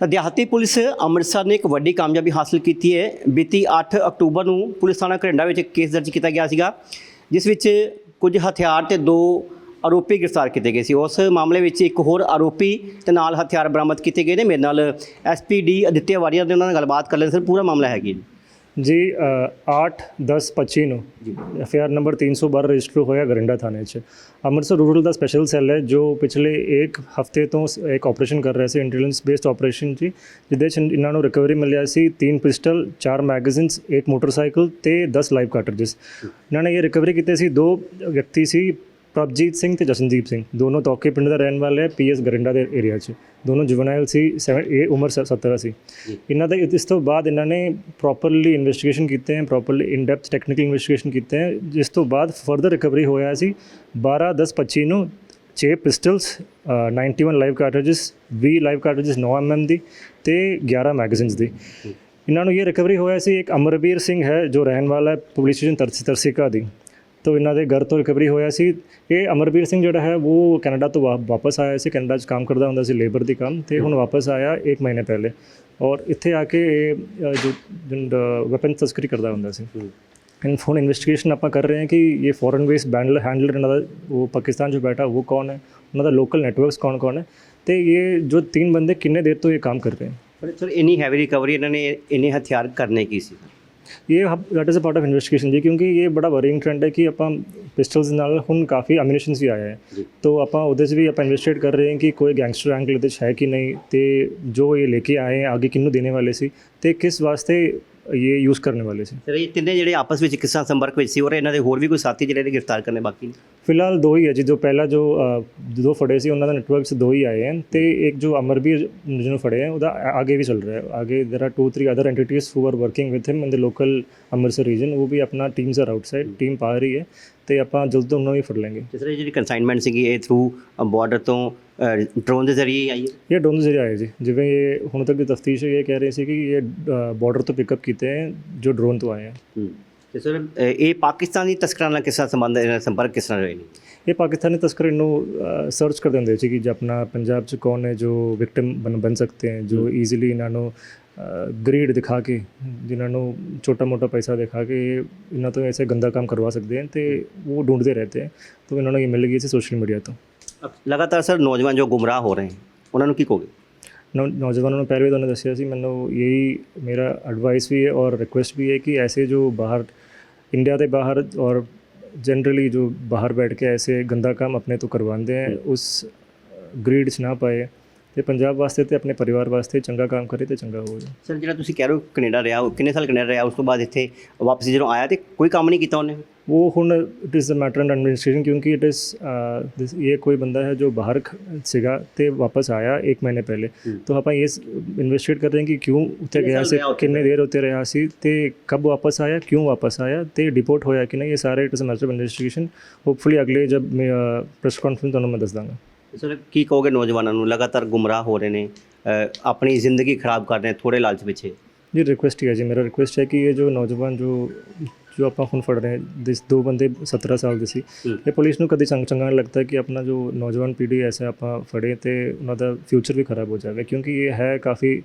ਤਾਂ ਦਿਹਾਤੀ ਪੁਲਿਸ ਅੰਮ੍ਰਿਤਸਰ ਨੇ ਇੱਕ ਵੱਡੀ ਕਾਮਯਾਬੀ ਹਾਸਲ ਕੀਤੀ ਹੈ। ਬੀਤੀ 8 ਅਕਤੂਬਰ ਨੂੰ ਪੁਲਿਸ ਥਾਣਾ ਘਰਿੰਡਾ ਵਿੱਚ ਕੇਸ ਦਰਜ ਕੀਤਾ ਗਿਆ ਸੀਗਾ, ਜਿਸ ਵਿੱਚ ਕੁਝ ਹਥਿਆਰ ਤੇ ਦੋ ਆਰੋਪੀ ਗ੍ਰਿਫਤਾਰ ਕੀਤੇ ਗਏ ਸੀ। ਉਸ ਮਾਮਲੇ ਵਿੱਚ ਇੱਕ ਹੋਰ ਆਰੋਪੀ ਤੇ ਨਾਲ ਹਥਿਆਰ ਬਰਾਮਦ ਕੀਤੇ ਗਏ ਨੇ। ਮੇਰੇ ਨਾਲ ਐਸਪੀਡੀ ਅਦਿੱਤਿਆ ਵਾਰੀਆ ਦੇ ਉਹਨਾਂ ਨਾਲ ਗੱਲਬਾਤ ਕਰ ਲੈਣ ਸਰ ਪੂਰਾ ਮਾਮਲਾ ਹੈਗੀ ਕੀ ਜੀ ਅ, 8 10 25 ਨੂੰ ਐਫ ਆਰ ਨੰਬਰ 312 ਰਜਿਸਟਰ ਹੋਇਆ ਗਰਿੰਡਾ ਥਾਣੇ 'ਚ। ਅੰਮ੍ਰਿਤਸਰ ਰੂਰਲ ਦਾ ਸਪੈਸ਼ਲ ਸੈੱਲ ਹੈ ਜੋ ਪਿਛਲੇ ਇੱਕ ਹਫ਼ਤੇ ਤੋਂ ਸ- ਇੱਕ ਆਪਰੇਸ਼ਨ ਕਰ ਰਿਹਾ ਸੀ ਇੰਟੈਲੀਜੈਂਸ ਬੇਸਡ ਆਪਰੇਸ਼ਨ ਜੀ ਜਿਹਦੇ 'ਚ ਇਹਨਾਂ ਨੂੰ ਰਿਕਵਰੀ ਮਿਲਿਆ ਸੀ ਤਿੰਨ ਪਿਸਟਲ ਚਾਰ ਮੈਗਜ਼ੀਨਸ ਇੱਕ ਮੋਟਰਸਾਈਕਲ ਤੇ 10 ਲਾਈਵ ਕਾਰਟ੍ਰਿਜਸ ਇਹਨਾਂ ਨੇ ਇਹ ਰਿਕਵਰੀ ਕੀਤੇ ਸੀ ਦੋ ਵਿਅਕਤੀ ਸੀ ਪ੍ਰਭਜੀਤ ਸਿੰਘ ਤੇ ਜਸ਼ਨਦੀਪ ਸਿੰਘ। ਦੋਨੋਂ ਤੋਕੇ ਪਿੰਡ ਦਾ ਰਹਿਣ ਵਾਲੇ ਪੀਐਸ ਗਰਿੰਡਾ ਦੇ ਏਰੀਆ 'ਚ। ਦੋਨੋਂ ਜੁਵਨਾਈਲ ਸੀ 7 ਇਹ ਉਮਰ ਸ- 17 ਸੀ। ਇਹਨਾਂ ਦਾ ਇਸ ਤੋਂ ਬਾਅਦ ਇਹਨਾਂ ਨੇ ਪ੍ਰੋਪਰਲੀ ਇਨਵੈਸਟੀਗੇਸ਼ਨ ਕੀਤੇ ਹੈ properly in depth technical investigation ਕੀਤੇ ਹੈ ਜਿਸ ਤੋਂ ਬਾਅਦ ਫਰਦਰ ਰਿਕਵਰੀ ਹੋਇਆ ਸੀ 12 10 25 ਨੂੰ 6 pistols 91 live cartridges 20 live cartridges 9 mm ਦੀ ਤੇ 11 ਮੈਗਜ਼ੀਨਸ ਦੀ। ਇਹਨਾਂ ਨੂੰ ਇਹ ਰਿਕਵਰੀ ਹੋਇਆ ਸੀ ਇੱਕ ਅਮਰਵੀਰ ਸਿੰਘ ਹੈ ਜੋ ਰਹਿਣ ਵਾਲਾ ਹੈ ਪੁਲਿਸ ਸਟੇਸ਼ਨ ਤਰਸੀ ਤਰਸਿਕਾ ਦੀ। ਤੋਂ ਇਹਨਾਂ ਦੇ ਘਰ ਤੋਂ ਰਿਕਵਰੀ ਹੋਇਆ ਸੀ। ਇਹ ਅਮਰਵੀਰ ਸਿੰਘ ਜਿਹੜਾ ਹੈ ਉਹ ਕੈਨੇਡਾ ਤੋਂ ਵਾਪਸ ਆਇਆ ਸੀ। ਕੈਨੇਡਾ 'ਚ ਕੰਮ ਕਰਦਾ ਹੁੰਦਾ ਸੀ ਲੇਬਰ ਦੀ ਕੰਮ ਤੇ ਹੁਣ ਵਾਪਸ ਆਇਆ 1 ਮਹੀਨੇ ਪਹਿਲੇ। ਔਰ ਇੱਥੇ ਆ ਕੇ ਜੋ ਵੈਪਨ ਤਸਕਰੀ ਕਰਦਾ ਹੁੰਦਾ ਸੀ। ਇਨ ਹੁਣ ਇਨਵੈਸਟੀਗੇਸ਼ਨ ਆਪਾਂ ਕਰ ਰਹੇ ਹਾਂ ਕਿ ਇਹ ਫੋਰਨ ਬੇਸ ਬੈਂਡਲ ਹੈਂਡਲਰ ਇਹਨਾਂ ਦਾ ਉਹ ਪਾਕਿਸਤਾਨ 'ਚ ਬੈਠਾ ਉਹ ਕੌਣ ਹੈ? ਉਹਨਾਂ ਦਾ ਲੋਕਲ ਨੈਟਵਰਕਸ ਕੌਣ ਕੌਣ ਹੈ? ਤੇ ਇਹ ਜੋ ਤਿੰਨ ਬੰਦੇ ਕਿੰਨੇ ਦੇਰ ਤੋਂ ਇਹ ਕੰਮ ਕਰ ਰਹੇ ਹਨ ਸਰ ਇੰਨੀ ਹੈਵੀ ਰਿਕਵਰੀ ਇਹਨਾਂ ਨੇ ਇੰਨੇ ਇਹ that is a part of investigation ਜੀ ਕਿਉਂਕਿ ਇਹ ਬੜਾ ਵਰੀਇੰਗ ਟ੍ਰੈਂਡ ਹੈ ਕਿ ਆਪਾਂ ਪਿਸਟਲਸ ਨਾਲ ਹੁਣ ਕਾਫੀ ਅਮਿਨੇਸ਼ਨਸ ਵੀ ਆਇਆ ਹੈ। ਤੋ ਆਪਾਂ ਉਹਦੇ 'ਚ ਵੀ ਆਪਾਂ ਇਨਵੈਸਟੀਗੇਟ ਕਰ ਰਹੇ ਹਾਂ ਕਿ ਕੋਈ ਗੈਂਗਸਟਰ ਐਂਗਲ ਇਹਦੇ 'ਚ ਹੈ ਕਿ ਨਹੀਂ ਤੇ ਜੋ ਇਹ ਲੈ ਕੇ ਆਏ ਹੈ ਅੱਗੇ ਕਿਹਨੂੰ ਦੇਣੇ ਵਾਲੇ ਸੀ ਤੇ ਕਿਸ ਵਾਸਤੇ ਇਹ ਯੂਜ਼ ਕਰਨ ਵਾਲੇ ਸੀ ਸਰ ਇਹ ਤਿੰਨੇ ਜਿਹੜੇ ਆਪਸ ਵਿੱਚ ਕਿਸ ਤਰ੍ਹਾਂ ਸੰਪਰਕ ਵਿੱਚ ਸੀ ਔਰ ਇਹਨਾਂ ਦੇ ਹੋਰ ਵੀ ਕੋਈ ਸਾਥੀ ਜਿਹੜੇ ਨੇ ਗ੍ਰਿਫਤਾਰ ਕਰਨੇ ਬਾਕੀ ਨੇ ਫਿਲਹਾਲ ਦੋ ਹੀ ਹੈ ਜੀ ਜੋ ਪਹਿਲਾ ਜੋ ਅ, ਦੋ ਫੜੇ ਸੀ ਉਹਨਾਂ ਦਾ ਨੈਟਵਰਕ 'ਚ ਦੋ ਹੀ ਆਏ ਹਨ ਤੇ ਇੱਕ ਜੋ ਅਮਰਵੀਰ ਜਿਹਨੂੰ ਫੜੇ ਹੈ ਉਹਦਾ ਆ- ਆਗੇ ਵੀ ਚੱਲ ਰਿਹਾ ਹੈ ਆਗੇ there are two three other entities who are working with him in the local Amritsar region ਉਹ ਵੀ ਆਪਣਾ ਟੀਮਸ ਆਰ ਆਊਟਸਾਈਡ ਟੀਮ ਪਾ ਰਹੀ ਹੈ ਤੇ ਆਪਾਂ ਜਲਦ ਤੋਂ ਉਹਨਾਂ ਨੂੰ ਵੀ ਫੜ ਲਾਂਗੇ ਜਿਸ ਤਰ੍ਹਾਂ ਜਿਹੜੀ ਕਨਸਾਈਨਮੈਂਟ ਸੀਗੀ ਇਹ ਥਰੂ ਬਾਰਡਰ ਤੋਂ ਡਰੋਨ ਦੇ ਜ਼ਰੀਏ ਆਈ ਹੈ? ਇਹ ਡੋਨ ਜ਼ਰੀਆ ਆਏ ਜੀ। ਜਿਵੇਂ ਇਹ ਹੁਣ ਤੱਕ ਦੀ ਤਫਤੀਸ਼ ਇਹ ਕਹਿ ਰਹੇ ਸੀ ਕਿ ਇਹ ਬਾਰਡਰ ਤੋਂ ਪਿਕਅਪ ਕੀਤੇ ਹੈ ਜੋ ਡਰੋਨ ਤੋਂ ਆਏ ਹੈ। ਤੇ ਸਰ ਇਹ ਪਾਕਿਸਤਾਨੀ ਤਸਕਰਾਂ ਨਾਲ ਕਿਸ ਤਰ੍ਹਾਂ ਸੰਬੰਧ ਇਹਨਾਂ ਸੰਪਰਕ ਕਿਸ ਤਰ੍ਹਾਂ ਰਹੇ ਨੇ? ਇਹ ਪਾਕਿਸਤਾਨੀ ਤਸਕਰ ਇਹਨੂੰ ਸਰਚ ਕਰਦੇ ਹੁੰਦੇ ਸੀ ਕਿ ਜੇ ਆਪਣਾ ਪੰਜਾਬ 'ਚ ਕੌਣ ਹੈ ਜੋ ਵਿਕਟਿਮ ਬਣ ਬਣ ਸਕਤੇ ਹੈ ਜੋ ਈਜ਼ੀਲੀ ਇਹਨਾਂ ਨੂੰ ਗ੍ਰੀਡ ਦਿਖਾ ਕੇ ਜਿਨ੍ਹਾਂ ਨੂੰ ਛੋਟਾ ਮੋਟਾ ਪੈਸਾ ਦਿਖਾ ਕੇ ਇਹ ਇਹਨਾਂ ਤੋਂ ਐਸੇ ਗੰਦਾ ਕੰਮ ਕਰਵਾ ਸਕਦੇ ਹਨ ਤੇ ਉਹ ਢੂੰਡਦੇ ਰਹਤੇ ਹੈ। ਤਾਂ ਇਹਨਾਂ ਨੂੰ ਇਹ ਮਿਲ ਗਈ ਸੀ ਸੋਸ਼ਲ ਮੀਡੀਆ ਤੋਂ। ਲਗਾਤਾਰ ਸਰ ਨੌਜਵਾਨ ਜੋ ਗੁੰਮਰਾਹ ਹੋ ਰਹੇ ਹਨ ਉਹਨਾਂ ਨੂੰ ਕੀ ਕਹੋਗੇ ਨੌ- ਨੌਜਵਾਨों ਨੂੰ ਪਹਿਲੇ ਵੀ ਤੁਹਾਨੂੰ ਦੱਸਿਆ ਸੀ ਮੈਨੂੰ ਯਹੀ ਮੇਰਾ ਐਡਵਾਈਸ ਵੀ ਹੈ ਔਰ ਰਿਕੁਐਸਟ ਵੀ ਹੈ ਕਿ ऐसे जो बाहर इंडिया के बाहर और जनरली जो बाहर बैठ के ऐसे गंदा काम अपने तो करवाते हैं उस ग्रीड 'ਚ ਨਾ ਪਾਏ ਤੇ ਪੰਜਾਬ ਵਾਸਤੇ ਤੇ ਆਪਣੇ ਪਰਿਵਾਰ ਵਾਸਤੇ ਚੰਗਾ ਕੰਮ ਕਰੇ ਤੇ ਚੰਗਾ ਹੋ ਹੋਵੇ। ਸਰ ਜਿਹੜਾ ਤੁਸੀਂ ਕਹਿ ਰਹੇ ਹੋ ਕੈਨੇਡਾ ਰਿਹਾ ਉਹ ਕਿੰਨੇ ਸਾਲ ਕੈਨੇਡਾ ਰਿਹਾ ਉਸ ਤੋਂ ਬਾਅਦ ਇੱਥੇ ਵਾਪਸ ਜਦੋਂ ਆਇਆ ਤੇ ਕੋਈ ਕੰਮ ਨਹੀਂ ਕੀਤਾ ਉਹਨੇ? ਉਹ ਹੁਣ it is a matter and administration ਕਿਉਂਕਿ ਇਟ ਇਜ਼ ਦਿਸ ਇਹ ਕੋਈ ਬੰਦਾ ਹੈ ਜੋ ਬਾਹਰ ਸੀਗਾ ਤੇ ਵਾਪਸ ਆਇਆ 1 ਮਹੀਨੇ ਪਹਿਲੇ। ਤਾਂ ਆਪਾਂ ਇਹ ਇਨਵੈਸਟੀਗੇਟ ਕਰ ਰਹੇ ਹਾਂ ਕਿ ਕਿਉਂ ਉੱਥੇ ਗਿਆ ਸੀ ਕਿੰਨੇ ਦੇਰ ਉੱਥੇ ਰਿਹਾ ਸੀ ਤੇ ਕਬ ਵਾਪਸ ਆਇਆ ਕਿਉਂ ਵਾਪਸ ਆਇਆ ਤੇ ਡਿਪੋਰਟ ਹੋਇਆ ਕਿ ਨਹੀਂ ਇਹ ਸਾਰੇ it is a matter administration hopefully ਅਗਲੇ ਜਬ ਪ੍ਰੈਸ ਕਾਨਫਰੰਸ ਤੁਹਾਨੂੰ ਮੈਂ ਦੱਸ ਦਾਂਗਾ। ਸਰ ਕੀ ਕਹੋਗੇ ਨੌਜਵਾਨਾਂ ਨੂੰ? ਲਗਾਤਾਰ ਗੁੰਮਰਾਹ ਹੋ ਰਹੇ ਨੇ ਆਪਣੀ ਜ਼ਿੰਦਗੀ ਖਰਾਬ ਕਰ ਰਹੇ ਥੋੜੇ ਲਾਲਚ ਪਿੱਛੇ? ਜੀ ਰਿਕੁਐਸਟ ਹੀ ਹੈ ਜੀ। ਮੇਰਾ ਰਿਕੁਐਸਟ ਹੈ ਕਿ ਇਹ ਜੋ ਨੌਜਵਾਨ ਜੋ ਜੋ ਆਪਾਂ ਹੁਣ ਫੜ ਰਹੇ ਹਾਂ ਦਿਸ ਦੋ ਬੰਦੇ 17 ਸਾਲ ਦੇ ਸੀ। ਇਹ ਪੁਲਿਸ ਨੂੰ ਕਦੇ ਚੰਗ ਚੰਗਾ ਨਹੀਂ ਲੱਗਦਾ ਕਿ ਆਪਣਾ ਜੋ ਨੌਜਵਾਨ ਪੀੜ੍ਹੀ ਐਸੇ ਆਪਾਂ ਫੜੇ ਤੇ ਉਹਨਾਂ ਦਾ ਫਿਊਚਰ ਵੀ ਖਰਾਬ ਹੋ ਜਾਏਗਾ ਕਿਉਂਕਿ ਇਹ ਹੈ ਕਾਫੀ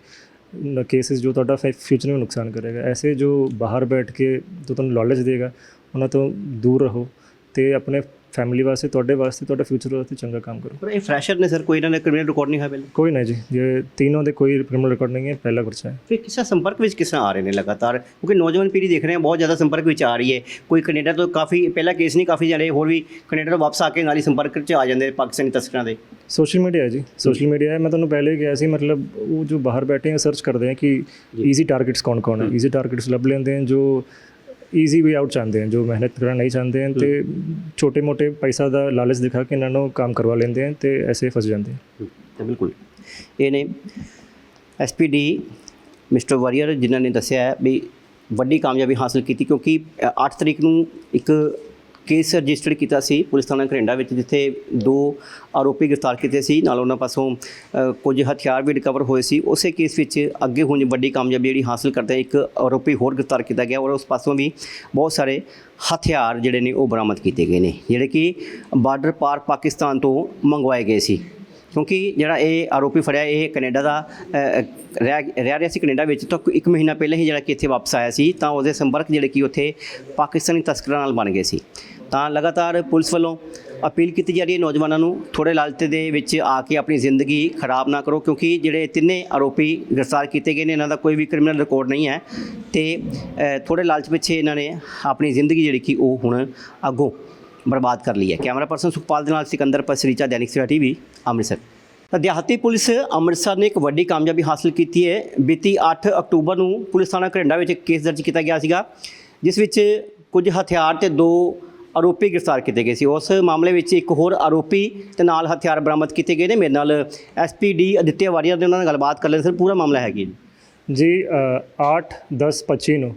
ਕੇਸਿਸ ਜੋ ਤੁਹਾਡਾ ਫਿਊਚਰ ਨੂੰ ਨੁਕਸਾਨ ਕਰੇਗਾ। ਐਸੇ ਜੋ ਬਾਹਰ ਬੈਠ ਕੇ ਜੋ ਤੁਹਾਨੂੰ ਨੌਲੇਜ ਦੇਗਾ ਉਹਨਾਂ ਤੋਂ ਦੂਰ ਰਹੋ ਤੇ ਆਪਣੇ ਫੈਮਿਲੀ ਵਾਸਤੇ ਤੁਹਾਡੇ ਵਾਸਤੇ ਤੁਹਾਡਾ ਫਿਊਚਰ ਵਾਸਤੇ ਚੰਗਾ ਕੰਮ ਕਰੋ। ਪਰ ਇਹ ਫਰੈਸ਼ਰ ਨੇ ਸਰ ਕੋਈ ਇਹਨਾਂ ਨੇ ਕ੍ਰਿਮੀਨਲ ਰਿਕਾਰਡ ਨਹੀਂ ਹੋਇਆ ਪਹਿਲੇ ਕੋਈ ਨਹੀਂ ਜੀ ਇਹ ਤਿੰਨੋਂ ਦੇ ਕੋਈ ਕ੍ਰਿਮੀਨਲ ਰਿਕਾਰਡ ਨਹੀਂ ਹੈ ਪਹਿਲਾ ਪਰਚਾ ਹੈ। ਫਿਰ ਕਿਸੇ ਸੰਪਰਕ ਵਿੱਚ ਕਿਸ ਆ ਰਹੇ ਨੇ ਲਗਾਤਾਰ? ਕਿਉਂਕਿ ਨੌਜਵਾਨ ਪੀੜ੍ਹੀ ਦੇਖ ਰਹੇ ਹਾਂ ਬਹੁਤ ਜ਼ਿਆਦਾ ਸੰਪਰਕ ਵਿੱਚ ਆ ਰਹੀ ਹੈ। ਕੋਈ ਕੈਨੇਡਾ ਤੋਂ ਕਾਫੀ ਪਹਿਲਾ ਕੇਸ ਨਹੀਂ ਕਾਫੀ ਜਿਹੜੇ ਹੋਰ ਵੀ ਕੈਨੇਡਾ ਤੋਂ ਵਾਪਸ ਆ ਕੇ ਨਾਲ ਹੀ ਸੰਪਰਕ 'ਚ ਆ ਜਾਂਦੇ ਨੇ ਪਾਕਿਸਤਾਨੀ ਤਸਕਰਾਂ ਦੇ। ਸੋਸ਼ਲ ਮੀਡੀਆ ਹੈ ਜੀ ਸੋਸ਼ਲ ਮੀਡੀਆ ਹੈ। ਮੈਂ ਤੁਹਾਨੂੰ ਪਹਿਲੇ ਹੀ ਕਿਹਾ ਸੀ ਮਤਲਬ ਉਹ ਜੋ ਬਾਹਰ ਬੈਠੇ ਹੈ ਸਰਚ ਕਰਦੇ ਹੈ ਕਿ ਈਜ਼ੀ ਟਾਰਗੇਟਸ ਕੌਣ ਕੌਣ ਹੈ। ਈਜ਼ੀ ਟਾਰਗੇਟਸ ਲੱਭ ਲੈਂਦੇ ਹਨ ਜੋ ਈਜ਼ੀ ਵੇ ਆਊਟ ਚਾਹੁੰਦੇ ਹਨ ਜੋ ਮਿਹਨਤ ਕਰਨਾ ਨਹੀਂ ਚਾਹੁੰਦੇ ਹਨ ਤੇ ਛੋਟੇ ਮੋਟੇ ਪੈਸਾ ਦਾ ਲਾਲਚ ਦਿਖਾ ਕੇ ਇਹਨਾਂ ਨੂੰ ਕੰਮ ਕਰਵਾ ਲੈਂਦੇ ਹਨ ਤੇ ਐਸੇ ਫਸ ਜਾਂਦੇ ਹਨ ਤਾਂ ਬਿਲਕੁਲ। ਇਹ ਨੇ ਐਸਪੀਡੀ ਮਿਸਟਰ ਵਾਰੀਅਰ ਜਿਨ੍ਹਾਂ ਨੇ ਦੱਸਿਆ ਹੈ ਵੀ ਵੱਡੀ ਕਾਮਯਾਬੀ ਹਾਸਲ ਕੀਤੀ ਕਿਉਂਕਿ 8 ਤਰੀਕ ਨੂੰ ਇੱਕ ਕੇਸ ਰਜਿਸਟਰਡ ਕੀਤਾ ਸੀ ਪੁਲਿਸ ਥਾਣਾ ਘਰਿੰਡਾ ਵਿੱਚ, ਜਿੱਥੇ ਦੋ ਆਰੋਪੀ ਗ੍ਰਿਫਤਾਰ ਕੀਤੇ ਸੀ। ਨਾਲ ਉਹਨਾਂ ਪਾਸੋਂ ਕੁਝ ਹਥਿਆਰ ਵੀ ਰਿਕਵਰ ਹੋਏ ਸੀ। ਉਸੇ ਕੇਸ ਵਿੱਚ ਅੱਗੇ ਹੁਣ ਵੱਡੀ ਕਾਮਯਾਬੀ ਜਿਹੜੀ ਹਾਸਲ ਕਰਦੇ ਇੱਕ ਆਰੋਪੀ ਹੋਰ ਗ੍ਰਿਫਤਾਰ ਕੀਤਾ ਗਿਆ ਔਰ ਉਸ ਪਾਸੋਂ ਵੀ ਬਹੁਤ ਸਾਰੇ ਹਥਿਆਰ ਜਿਹੜੇ ਨੇ ਉਹ ਬਰਾਮਦ ਕੀਤੇ ਗਏ ਨੇ, ਜਿਹੜੇ ਕਿ ਬਾਰਡਰ ਪਾਰ ਪਾਕਿਸਤਾਨ ਤੋਂ ਮੰਗਵਾਏ ਗਏ ਸੀ। ਕਿਉਂਕਿ ਜਿਹੜਾ ਇਹ ਆਰੋਪੀ ਫੜਿਆ ਇਹ ਕੈਨੇਡਾ ਦਾ ਰਹਿ ਰਹਿ ਰਿਹਾ ਸੀ ਕੈਨੇਡਾ ਵਿੱਚ ਤਾਂ ਇੱਕ ਮਹੀਨਾ ਪਹਿਲਾਂ ਹੀ ਜਿਹੜਾ ਕਿ ਇੱਥੇ ਵਾਪਸ ਆਇਆ ਸੀ ਤਾਂ ਉਹਦੇ ਸੰਪਰਕ ਜਿਹੜੇ ਕਿ ਉੱਥੇ ਪਾਕਿਸਤਾਨੀ ਤਸਕਰਾਂ ਨਾਲ ਬਣ ਗਏ ਸੀ। ਤਾਂ ਲਗਾਤਾਰ ਪੁਲਿਸ ਵੱਲੋਂ ਅਪੀਲ ਕੀਤੀ ਜਾ ਰਹੀ ਹੈ ਨੌਜਵਾਨਾਂ ਨੂੰ ਥੋੜੇ ਲਾਲਚ ਦੇ ਵਿੱਚ ਆ ਕੇ ਆਪਣੀ ਜ਼ਿੰਦਗੀ ਖਰਾਬ ਨਾ ਕਰੋ ਕਿਉਂਕਿ ਜਿਹੜੇ ਤਿੰਨੇ ਆਰੋਪੀ ਗ੍ਰਿਫਤਾਰ ਕੀਤੇ ਗਏ ਨੇ ਇਹਨਾਂ ਦਾ ਕੋਈ ਵੀ ਕ੍ਰਿਮੀਨਲ ਰਿਕਾਰਡ ਨਹੀਂ ਹੈ। ਤੇ ਅ, ਥੋੜੇ ਲਾਲਚ ਪਿੱਛੇ ਇਹਨਾਂ ਨੇ ਆਪਣੀ ਜ਼ਿੰਦਗੀ ਜਿਹੜੀ ਕਿ ਉਹ ਹੁਣ ਅੱਗੋਂ ਬਰਬਾਦ ਕਰ ਲਈ ਹੈ। ਕੈਮਰਾ ਪਰਸਨ ਸੁਖਪਾਲ ਦੇ ਨਾਲ ਸਿਕੰਦਰ ਪਸਰੀਚਾ ਦੈਨਿਕ ਸਵੇਰਾ ਟੀਵੀ, ਅੰਮ੍ਰਿਤਸਰ। ਦਿਹਾਤੀ ਪੁਲਿਸ ਅੰਮ੍ਰਿਤਸਰ ਨੇ ਇੱਕ ਵੱਡੀ ਕਾਮਯਾਬੀ ਹਾਸਲ ਕੀਤੀ ਹੈ। ਬੀਤੀ 8 ਅਕਤੂਬਰ ਨੂੰ ਪੁਲਿਸ ਥਾਣਾ ਘਰਿੰਡਾ ਵਿੱਚ ਕੇਸ ਦਰਜ ਕੀਤਾ ਗਿਆ ਸੀਗਾ, ਜਿਸ ਵਿੱਚ ਕੁਝ ਹਥਿਆਰ ਤੇ ਦੋ ਆਰੋਪੀ ਗ੍ਰਿਫਤਾਰ ਕੀਤੇ ਗਏ ਸੀ। ਉਸ ਮਾਮਲੇ ਵਿੱਚ ਇੱਕ ਹੋਰ ਆਰੋਪੀ ਤੇ ਨਾਲ ਹਥਿਆਰ ਬਰਾਮਦ ਕੀਤੇ ਗਏ ਨੇ। ਮੇਰੇ ਨਾਲ ਐਸਪੀਡੀ ਅਦਿੱਤਿਆ ਵਾਰੀਆ ਦੇ ਉਹਨਾਂ ਨਾਲ ਗੱਲਬਾਤ ਕਰ ਲੈਣ ਸਰ ਪੂਰਾ ਮਾਮਲਾ ਹੈਗੀ ਜੀ। ਜੀ 8 10 25 ਨੂੰ।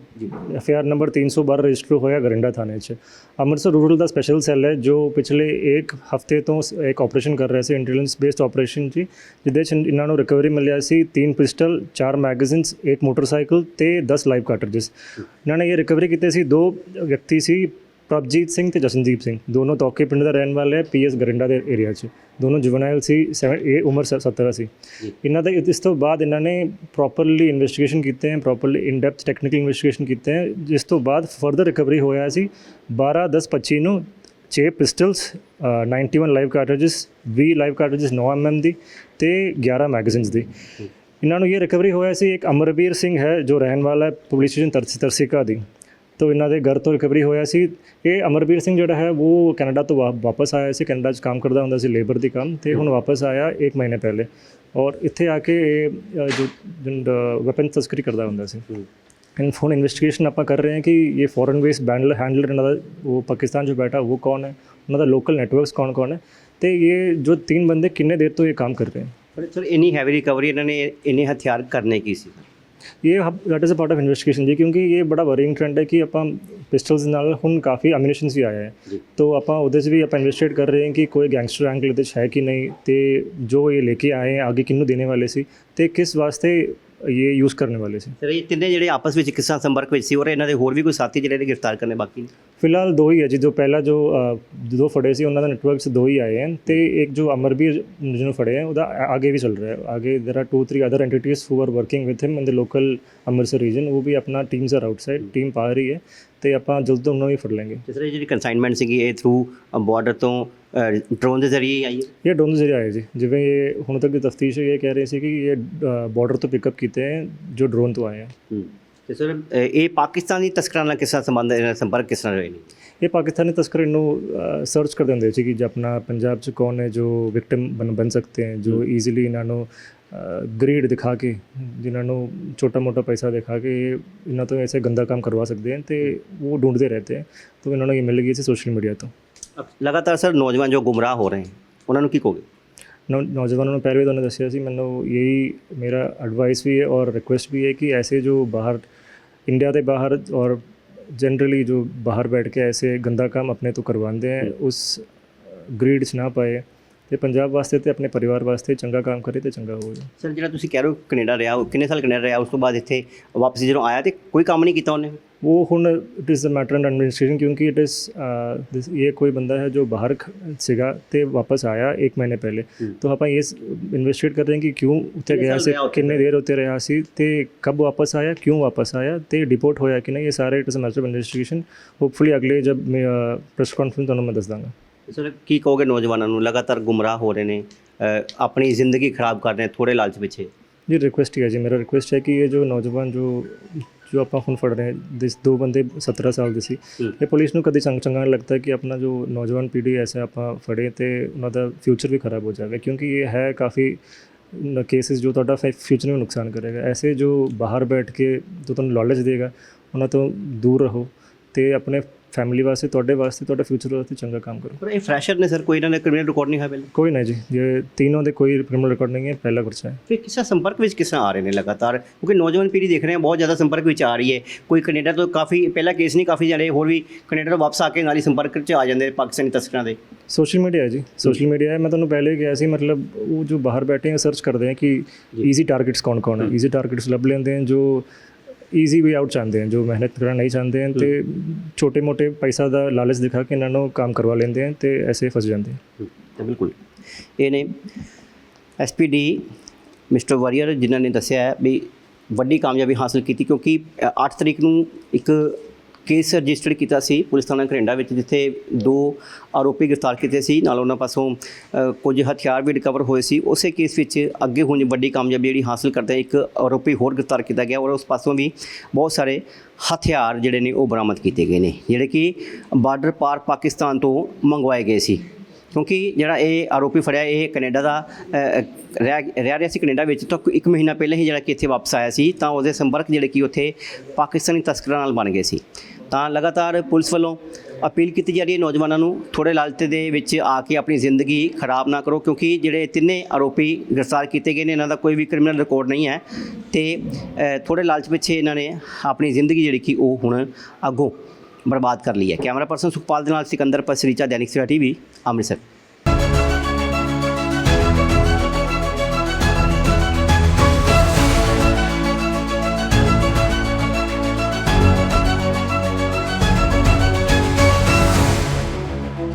ਐਫ ਆਰ ਨੰਬਰ 312 ਰਜਿਸਟਰ ਹੋਇਆ ਗਰਿੰਡਾ ਥਾਣੇ 'ਚ। ਅੰਮ੍ਰਿਤਸਰ ਰੂਰਲ ਦਾ ਸਪੈਸ਼ਲ ਸੈੱਲ ਹੈ ਜੋ ਪਿਛਲੇ ਇੱਕ ਹਫ਼ਤੇ ਤੋਂ ਇੱਕ ਆਪਰੇਸ਼ਨ ਕਰ ਰਿਹਾ ਸੀ ਇੰਟੈਲੀਜੈਂਸ ਬੇਸਡ ਆਪਰੇਸ਼ਨ ਜੀ ਜਿਹਦੇ 'ਚ ਇਹਨਾਂ ਨੂੰ ਰਿਕਵਰੀ ਮਿਲਿਆ ਸੀ। ਤਿੰਨ ਪਿਸਟਲ ਚਾਰ ਮੈਗਜ਼ੀਨਸ ਇੱਕ ਮੋਟਰਸਾਈਕਲ ਤੇ 10 ਲਾਈਵ ਕਾਰਟ੍ਰਿਜਸ ਇਹਨਾਂ ਨੇ ਇਹ ਰਿਕਵਰੀ ਕੀਤੇ ਸੀ। ਦੋ ਵਿਅਕਤੀ ਸੀ ਪ੍ਰਭਜੀਤ ਸਿੰਘ ਤੇ ਜਸ਼ਨਦੀਪ ਸਿੰਘ ਦੋਨੋਂ ਤੋਕੇ ਪਿੰਡ ਦਾ ਰਹਿਣ ਵਾਲੇ ਹੈ ਪੀਐਸ ਗਰਿੰਡਾ ਦੇ ਏਰੀਆ 'ਚ। ਦੋਨੋਂ ਜੁਵਨਾਈਲ ਸੀ ਸੈਵਨ- ਇਹ ਉਮਰ ਸ- 17 ਸੀ। ਇਹਨਾਂ ਦਾ ਇਸ ਤੋਂ ਬਾਅਦ ਇਹਨਾਂ ਨੇ ਪ੍ਰੋਪਰਲੀ ਇਨਵੈਸਟੀਗੇਸ਼ਨ ਕੀਤੇ ਹੈ properly in depth technical investigation ਕੀਤੇ ਹੈ ਜਿਸ ਤੋਂ ਬਾਅਦ ਫਰਦਰ ਰਿਕਵਰੀ ਹੋਇਆ ਸੀ 12 10 25 ਨੂੰ 6 pistols 91 live cartridges 20 live cartridges 9 mm ਦੀ ਤੇ 11 ਮੈਗਜ਼ੀਨਸ ਦੀ। ਇਹਨਾਂ ਨੂੰ ਇਹ ਰਿਕਵਰੀ ਹੋਇਆ ਸੀ ਇੱਕ ਅਮਰਵੀਰ ਸਿੰਘ ਹੈ ਜੋ ਰਹਿਣ ਵਾਲਾ ਹੈ ਪੁਲਿਸ ਸਟੇਸ਼ਨ ਤਰਸੀ ਤਰਸਿਕਾ ਦੀ। ਤੋਂ ਇਹਨਾਂ ਦੇ ਘਰ ਤੋਂ ਰਿਕਵਰੀ ਹੋਇਆ ਸੀ। ਇਹ ਅਮਰਵੀਰ ਸਿੰਘ ਜਿਹੜਾ ਹੈ ਉਹ ਕੈਨੇਡਾ ਤੋਂ ਵਾਪਸ ਆਇਆ ਸੀ। ਕੈਨੇਡਾ 'ਚ ਕੰਮ ਕਰਦਾ ਹੁੰਦਾ ਸੀ ਲੇਬਰ ਦੀ ਕੰਮ ਤੇ ਹੁਣ ਵਾਪਸ ਆਇਆ 1 ਮਹੀਨੇ ਪਹਿਲੇ। ਔਰ ਇੱਥੇ ਆ ਕੇ ਇਹ ਜੋ ਵੈਪਨ ਤਸਕਰੀ ਕਰਦਾ ਹੁੰਦਾ ਸੀ। ਐਂਡ ਹੁਣ ਇਨਵੈਸਟੀਗੇਸ਼ਨ ਆਪਾਂ ਕਰ ਰਹੇ ਹਾਂ ਕਿ ਇਹ ਫੋਰਨ ਬੇਸ ਬੈਂਡਲ ਹੈਂਡਲਰ ਇਹਨਾਂ ਦਾ ਉਹ ਪਾਕਿਸਤਾਨ 'ਚ ਬੈਠਾ ਉਹ ਕੌਣ ਹੈ? ਉਹਨਾਂ ਦਾ ਲੋਕਲ ਨੈਟਵਰਕਸ ਕੌਣ ਕੌਣ ਹੈ? ਤੇ ਇਹ ਜੋ ਤਿੰਨ ਬੰਦੇ ਕਿੰਨੇ ਦੇਰ ਤੋਂ ਇਹ ਕੰਮ ਕਰ ਰਹੇ ਹਨ? ਸਰ ਇੰਨੀ ਹੈਵੀ ਰਿਕਵਰੀ ਇਹਨਾਂ ਨੇ ਇੰਨੇ ਇਹ that is a part of investigation ਜੀ ਕਿਉਂਕਿ ਇਹ ਬੜਾ ਵਰੀਇੰਗ ਟ੍ਰੈਂਡ ਹੈ ਕਿ ਆਪਾਂ ਪਿਸਟਲਸ ਨਾਲ ਹੁਣ ਕਾਫੀ ਐਮੂਨੀਸ਼ਨਸ ਵੀ ਆਇਆ ਹੈ। ਤੋਂ ਆਪਾਂ ਉਹਦੇ 'ਚ ਵੀ ਆਪਾਂ ਇਨਵੈਸਟੀਗੇਟ ਕਰ ਰਹੇ ਹਾਂ ਕਿ ਕੋਈ ਗੈਂਗਸਟਰ ਐਂਗਲ ਇਹਦੇ 'ਚ ਹੈ ਕਿ ਨਹੀਂ ਤੇ ਜੋ ਇਹ ਲੈ ਕੇ ਆਏ ਆਗੇ ਕਿਹਨੂੰ ਦੇਣੇ ਵਾਲੇ ਸੀ ਤੇ ਕਿਸ ਵਾਸਤੇ ਇਹ ਯੂਜ਼ ਕਰਨ ਵਾਲੇ ਸੀ ਸਰ ਇਹ ਤਿੰਨੇ ਜਿਹੜੇ ਆਪਸ ਵਿੱਚ ਕਿਸ ਤਰ੍ਹਾਂ ਸੰਪਰਕ ਵਿੱਚ ਸੀ ਔਰ ਇਹਨਾਂ ਦੇ ਹੋਰ ਵੀ ਕੋਈ ਸਾਥੀ ਜਿਹੜੇ ਨੇ ਗ੍ਰਿਫਤਾਰ ਕਰਨੇ ਬਾਕੀ ਨੇ ਫਿਲਹਾਲ ਦੋ ਹੀ ਹੈ ਜੀ ਜੋ ਪਹਿਲਾ ਜੋ ਅ, ਦੋ ਫੜੇ ਸੀ ਉਹਨਾਂ ਦਾ ਨੈਟਵਰਕ 'ਚ ਦੋ ਹੀ ਆਏ ਹਨ ਤੇ ਇੱਕ ਜੋ ਅਮਰਬੀਰ ਜਿਹਨੂੰ ਫੜੇ ਹੈ ਉਹਦਾ ਆ- ਆਗੇ ਵੀ ਚੱਲ ਰਿਹਾ ਹੈ ਆਗੇ there are two three other entities who are working with him in the local Amritsar region ਉਹ ਵੀ ਆਪਣਾ ਟੀਮਸ ਆਰ ਆਊਟਸਾਈਡ ਟੀਮ ਪਾ ਰਹੀ ਹੈ ਤੇ ਆਪਾਂ ਜਲਦ ਉਹਨਾਂ ਨੂੰ ਵੀ ਫੜ ਲਾਂਗੇ ਜਿਸ ਤਰ੍ਹਾਂ ਇਹ ਜਿਹੜੀ ਕਨਸਾਈਨਮੈਂਟ ਸੀਗੀ ਇਹ ਥਰੂ ਬਾਰਡਰ ਤੋਂ ਡਰੋਨ ਦੇ ਜ਼ਰੀਏ ਹੀ ਆਈ ਹੈ? ਇਹ ਡਰੋਨ ਦੇ ਜ਼ਰੀਏ ਆਏ ਜੀ। ਜਿਵੇਂ ਇਹ ਹੁਣ ਤੱਕ ਦੀ ਤਫਤੀਸ਼ ਇਹ ਕਹਿ ਰਹੇ ਸੀ ਕਿ ਇਹ ਬਾਰਡਰ ਤੋਂ ਪਿਕਅਪ ਕੀਤੇ ਹੈ ਜੋ ਡਰੋਨ ਤੋਂ ਆਏ ਹੈ। ਤੇ ਸਰ ਇਹ ਪਾਕਿਸਤਾਨੀ ਤਸਕਰਾਂ ਨਾਲ ਕਿਸ ਸੰਬੰਧ ਇਹਨਾਂ ਸੰਪਰਕ ਕਿਸ ਤਰ੍ਹਾਂ ਹੋਏ ਨੇ? ਇਹ ਪਾਕਿਸਤਾਨੀ ਤਸਕਰ ਇਹਨੂੰ ਸਰਚ ਕਰਦੇ ਹੁੰਦੇ ਸੀ ਕਿ ਜੇ ਆਪਣਾ ਪੰਜਾਬ 'ਚ ਕੌਣ ਹੈ ਜੋ ਵਿਕਟਮ ਬਣ ਬਣ ਸਕਤੇ ਹੈ ਜੋ ਈਜ਼ੀਲੀ ਇਹਨਾਂ ਨੂੰ ਗਰੀਡ ਦਿਖਾ ਕੇ ਜਿਨ੍ਹਾਂ ਨੂੰ ਛੋਟਾ ਮੋਟਾ ਪੈਸਾ ਦਿਖਾ ਕੇ ਇਹਨਾਂ ਤੋਂ ਐਸੇ ਗੰਦਾ ਕੰਮ ਕਰਵਾ ਸਕਦੇ ਹਨ ਤੇ ਉਹ ਢੂੰਡਦੇ ਰਹਤੇ ਹੈ ਤਾਂ ਇਹਨਾਂ ਨੂੰ ਇਹ ਮਿਲ ਗਈ ਸੀ ਸੋਸ਼ਲ ਮੀਡੀਆ ਤੋਂ। ਲਗਾਤਾਰ ਸਰ ਨੌਜਵਾਨ ਜੋ ਗੁੰਮਰਾਹ ਹੋ ਰਹੇ ਹਨ ਉਹਨਾਂ ਨੂੰ ਕੀ ਕਹੋਗੇ? ਨੌਜਵਾਨਾਂ ਨੂੰ पहले ਵੀ ਤੁਹਾਨੂੰ ਦੱਸਿਆ ਸੀ ਮੈਨੂੰ ਇਹੀ ਮੇਰਾ ਐਡਵਾਈਸ ਵੀ ਹੈ ਔਰ ਰਿਕੁਐਸਟ ਵੀ ਹੈ ਕਿ ਐਸੇ ਜੋ ਬਾਹਰ ਇੰਡੀਆ ਦੇ ਬਾਹਰ ਔਰ ਜਨਰਲੀ ਜੋ ਬਾਹਰ ਬੈਠ ਕੇ ਐਸੇ ਗੰਦਾ ਕੰਮ ਆਪਣੇ ਤੋਂ ਕਰਵਾਉਂਦੇ ਹੈ ਉਸ ਗ੍ਰੀਡ 'ਚ ਨਾ ਪਾਏ। ਤੇ ਪੰਜਾਬ ਵਾਸਤੇ ਤੇ ਆਪਣੇ ਪਰਿਵਾਰ ਵਾਸਤੇ ਚੰਗਾ ਕੰਮ ਕਰੇ ਤੇ ਚੰਗਾ ਹੋਵੇ। ਸਰ ਜਿਹੜਾ ਤੁਸੀਂ ਕਹਿ ਰਹੇ ਹੋ ਕੈਨੇਡਾ ਰਿਹਾ ਉਹ ਕਿੰਨੇ ਸਾਲ ਕੈਨੇਡਾ ਰਿਹਾ? ਉਸ ਤੋਂ ਬਾਅਦ ਇੱਥੇ ਵਾਪਸ ਜਦੋਂ ਆਇਆ ਤੇ ਕੋਈ ਕੰਮ ਨਹੀਂ ਕੀਤਾ ਉਹਨੇ? ਉਹ ਹੁਣ it is a matter and administration ਕਿਉਂਕਿ ਇਟ ਇਜ਼ ਦਿਸ ਇਹ ਕੋਈ ਬੰਦਾ ਹੈ ਜੋ ਬਾਹਰ ਸੀਗਾ ਤੇ ਵਾਪਸ ਆਇਆ 1 ਮਹੀਨੇ ਪਹਿਲੇ। ਤਾਂ ਆਪਾਂ ਇਹ ਇਨਵੈਸਟੀਗੇਟ ਕਰਦੇ ਹਾਂ ਕਿ ਕਿਉਂ ਉੱਥੇ ਗਿਆ ਸੀ ਕਿੰਨੇ ਦੇਰ ਉੱਥੇ ਰਿਹਾ ਸੀ ਤੇ ਕਬ ਵਾਪਸ ਆਇਆ ਕਿਉਂ ਵਾਪਸ ਆਇਆ ਤੇ ਡਿਪੋਰਟ ਹੋਇਆ ਕਿ ਨਹੀਂ ਇਹ ਸਾਰੇ it is a matter administration hopefully ਅਗਲੇ ਜਦ ਜਬ ਪ੍ਰੈਸ ਕਾਨਫਰੰਸ ਤੁਹਾਨੂੰ ਮੈਂ ਦੱਸ ਦਾਂਗਾ। ਸਰ ਕੀ ਕਹੋਗੇ ਨੌਜਵਾਨਾਂ ਨੂੰ? ਲਗਾਤਾਰ ਗੁੰਮਰਾਹ ਹੋ ਰਹੇ ਨੇ ਆਪਣੀ ਜ਼ਿੰਦਗੀ ਖਰਾਬ ਕਰ ਰਹੇ ਥੋੜੇ ਲਾਲਚ ਪਿੱਛੇ। ਜੀ ਰਿਕੁਐਸਟ ਹੀ ਹੈ ਜੀ। ਮੇਰਾ ਰਿਕੁਐਸਟ ਹੈ ਕਿ ਇਹ ਜੋ ਨੌਜਵਾਨ ਜੋ ਜੋ ਆਪਾਂ ਹੁਣ ਫੜ ਰਹੇ ਦਿਸ ਦੋ ਬੰਦੇ 17 ਸਾਲ ਦੇ ਸੀ। ਇਹ ਪੁਲਿਸ ਨੂੰ ਕਦੇ ਚੰਗ ਚੰਗਾ ਨਹੀਂ ਲੱਗਦਾ ਕਿ ਆਪਣਾ ਜੋ ਨੌਜਵਾਨ ਪੀੜ੍ਹੀ ਐਸੇ ਆਪਾਂ ਫੜੇ ਤੇ ਉਹਨਾਂ ਦਾ ਫਿਊਚਰ ਵੀ ਖਰਾਬ ਹੋ ਜਾਵੇ ਕਿਉਂਕਿ ਇਹ ਹੈ ਕਾਫੀ ਕੇਸਿਸ ਜੋ ਤੁਹਾਡਾ ਫਿਊਚਰ ਨੂੰ ਨੁਕਸਾਨ ਕਰੇਗਾ। ਐਸੇ ਜੋ ਬਾਹਰ ਬੈਠ ਕੇ ਜੋ ਤੁਹਾਨੂੰ ਨੌਲੇਜ ਦੇਗਾ ਉਹਨਾਂ ਤੋਂ ਦੂਰ ਰਹੋ ਤੇ ਆਪਣੇ ਫੈਮਿਲੀ ਵਾਸਤੇ ਤੁਹਾਡੇ ਵਾਸਤੇ ਤੁਹਾਡੇ ਫਿਊਚਰ ਵਾਸਤੇ ਚੰਗਾ ਕੰਮ ਕਰੋ। ਪਰ ਇਹ ਫਰੈਸ਼ਰ ਨੇ ਸਰ ਕੋਈ ਇਹਨਾਂ ਦਾ ਕ੍ਰਿਮੀਨਲ ਰਿਕਾਰਡ ਨਹੀਂ ਹੈ ਪਹਿਲੇ? ਕੋਈ ਨਹੀਂ ਜੀ ਇਹ ਤਿੰਨੋਂ ਦੇ ਕੋਈ ਕ੍ਰਿਮੀਨਲ ਰਿਕਾਰਡ ਨਹੀਂ ਹੈ ਪਹਿਲਾ ਪਰਚਾ ਹੈ। ਫਿਰ ਕਿਸੇ ਸੰਪਰਕ ਵਿੱਚ ਕਿਸ ਆ ਰਹੇ ਨੇ ਲਗਾਤਾਰ? ਕਿਉਂਕਿ ਨੌਜਵਾਨ ਪੀੜ੍ਹੀ ਦੇਖ ਰਹੇ ਹਾਂ ਬਹੁਤ ਜ਼ਿਆਦਾ ਸੰਪਰਕ ਵਿੱਚ ਆ ਰਹੀ ਹੈ। ਕੋਈ ਕੈਨੇਡਾ ਤੋਂ ਕਾਫੀ ਪਹਿਲਾ ਕੇਸ ਨਹੀਂ ਕਾਫੀ ਜਿਹੜੇ ਹੋਰ ਵੀ ਕੈਨੇਡਾ ਤੋਂ ਵਾਪਸ ਆ ਕੇ ਨਾਲ ਹੀ ਸੰਪਰਕ 'ਚ ਆ ਜਾਂਦੇ ਪਾਕਿਸਤਾਨੀ ਤਸਕਰਾਂ ਦੇ। ਸੋਸ਼ਲ ਮੀਡੀਆ ਹੈ ਜੀ ਸੋਸ਼ਲ ਮੀਡੀਆ ਹੈ। ਮੈਂ ਤੁਹਾਨੂੰ ਪਹਿਲੇ ਹੀ ਕਿਹਾ ਸੀ ਮਤਲਬ ਉਹ ਜੋ ਬਾਹਰ ਬੈਠੇ ਹੈ ਸਰਚ ਕਰਦੇ ਹੈ ਕਿ ਈਜ਼ੀ ਟਾਰਗੇਟਸ ਕੌਣ ਕੌਣ ਹੈ। ਈਜ਼ੀ ਟਾਰਗੇਟਸ ਲੱਭ ਲੈਂਦੇ ਹਨ ਜੋ ਈਜ਼ੀ ਵੇ ਆਊਟ ਚਾਹੁੰਦੇ ਹਨ ਜੋ ਮਿਹਨਤ ਕਰਨਾ ਨਹੀਂ ਚਾਹੁੰਦੇ ਹਨ ਤੇ ਛੋਟੇ ਮੋਟੇ ਪੈਸਾ ਦਾ ਲਾਲਚ ਦਿਖਾ ਕੇ ਇਹਨਾਂ ਨੂੰ ਕੰਮ ਕਰਵਾ ਲੈਂਦੇ ਹਨ ਤੇ ਐਸੇ ਫਸ ਜਾਂਦੇ ਹਨ। ਤੇ ਬਿਲਕੁਲ। ਇਹ ਨੇ ਐਸਪੀਡੀ ਮਿਸਟਰ ਵਾਰੀਅਰ ਜਿਨ੍ਹਾਂ ਨੇ ਦੱਸਿਆ ਹੈ ਵੀ ਵੱਡੀ ਕਾਮਯਾਬੀ ਹਾਸਲ ਕੀਤੀ ਕਿਉਂਕਿ 8 ਤਰੀਕ ਨੂੰ ਇੱਕ ਕੇਸ ਰਜਿਸਟਰਡ ਕੀਤਾ ਸੀ ਪੁਲਿਸ ਥਾਣਾ ਘਰਿੰਡਾ ਵਿੱਚ, ਜਿੱਥੇ ਦੋ ਆਰੋਪੀ ਗ੍ਰਿਫਤਾਰ ਕੀਤੇ ਸੀ। ਨਾਲ ਉਹਨਾਂ ਪਾਸੋਂ ਕੁਝ ਹਥਿਆਰ ਵੀ ਰਿਕਵਰ ਹੋਏ ਸੀ। ਉਸੇ ਕੇਸ ਵਿੱਚ ਅੱਗੇ ਹੁਣ ਵੱਡੀ ਕਾਮਯਾਬੀ ਜਿਹੜੀ ਹਾਸਲ ਕਰਦੇ ਇੱਕ ਆਰੋਪੀ ਹੋਰ ਗ੍ਰਿਫਤਾਰ ਕੀਤਾ ਗਿਆ ਔਰ ਉਸ ਪਾਸੋਂ ਵੀ ਬਹੁਤ ਸਾਰੇ ਹਥਿਆਰ ਜਿਹੜੇ ਨੇ ਉਹ ਬਰਾਮਦ ਕੀਤੇ ਗਏ ਨੇ, ਜਿਹੜੇ ਕਿ ਬਾਰਡਰ ਪਾਰ ਪਾਕਿਸਤਾਨ ਤੋਂ ਮੰਗਵਾਏ ਗਏ ਸੀ। ਕਿਉਂਕਿ ਜਿਹੜਾ ਇਹ ਆਰੋਪੀ ਫੜਿਆ ਇਹ ਕੈਨੇਡਾ ਦਾ ਰਹਿ ਰਹਿ ਰਿਹਾ ਸੀ ਕੈਨੇਡਾ ਵਿੱਚ ਤਾਂ ਇੱਕ ਮਹੀਨਾ ਪਹਿਲਾਂ ਹੀ ਜਿਹੜਾ ਕਿ ਇੱਥੇ ਵਾਪਸ ਆਇਆ ਸੀ ਤਾਂ ਉਹਦੇ ਸੰਪਰਕ ਜਿਹੜੇ ਕਿ ਉੱਥੇ ਪਾਕਿਸਤਾਨੀ ਤਸਕਰਾਂ ਨਾਲ ਬਣ ਗਏ ਸੀ। ਤਾਂ ਲਗਾਤਾਰ ਪੁਲਿਸ ਵੱਲੋਂ ਅਪੀਲ ਕੀਤੀ ਜਾ ਰਹੀ ਹੈ ਨੌਜਵਾਨਾਂ ਨੂੰ ਥੋੜੇ ਲਾਲਚ ਦੇ ਵਿੱਚ ਆ ਕੇ ਆਪਣੀ ਜ਼ਿੰਦਗੀ ਖਰਾਬ ਨਾ ਕਰੋ ਕਿਉਂਕਿ ਜਿਹੜੇ ਤਿੰਨੇ ਆਰੋਪੀ ਗ੍ਰਿਫਤਾਰ ਕੀਤੇ ਗਏ ਨੇ ਇਹਨਾਂ ਦਾ ਕੋਈ ਵੀ ਕ੍ਰਿਮੀਨਲ ਰਿਕਾਰਡ ਨਹੀਂ ਹੈ। ਤੇ ਅ, ਥੋੜੇ ਲਾਲਚ ਪਿੱਛੇ ਇਹਨਾਂ ਨੇ ਆਪਣੀ ਜ਼ਿੰਦਗੀ ਜਿਹੜੀ ਕਿ ਉਹ ਹੁਣ ਅੱਗੋਂ ਬਰਬਾਦ ਕਰ ਲਈ ਹੈ। ਕੈਮਰਾ ਪਰਸਨ ਸੁਖਪਾਲ ਦੇ ਨਾਲ ਸਿਕੰਦਰ ਪਸਰੀਚਾ ਦੈਨਿਕ ਸਵੇਰਾ ਟੀਵੀ, ਅੰਮ੍ਰਿਤਸਰ।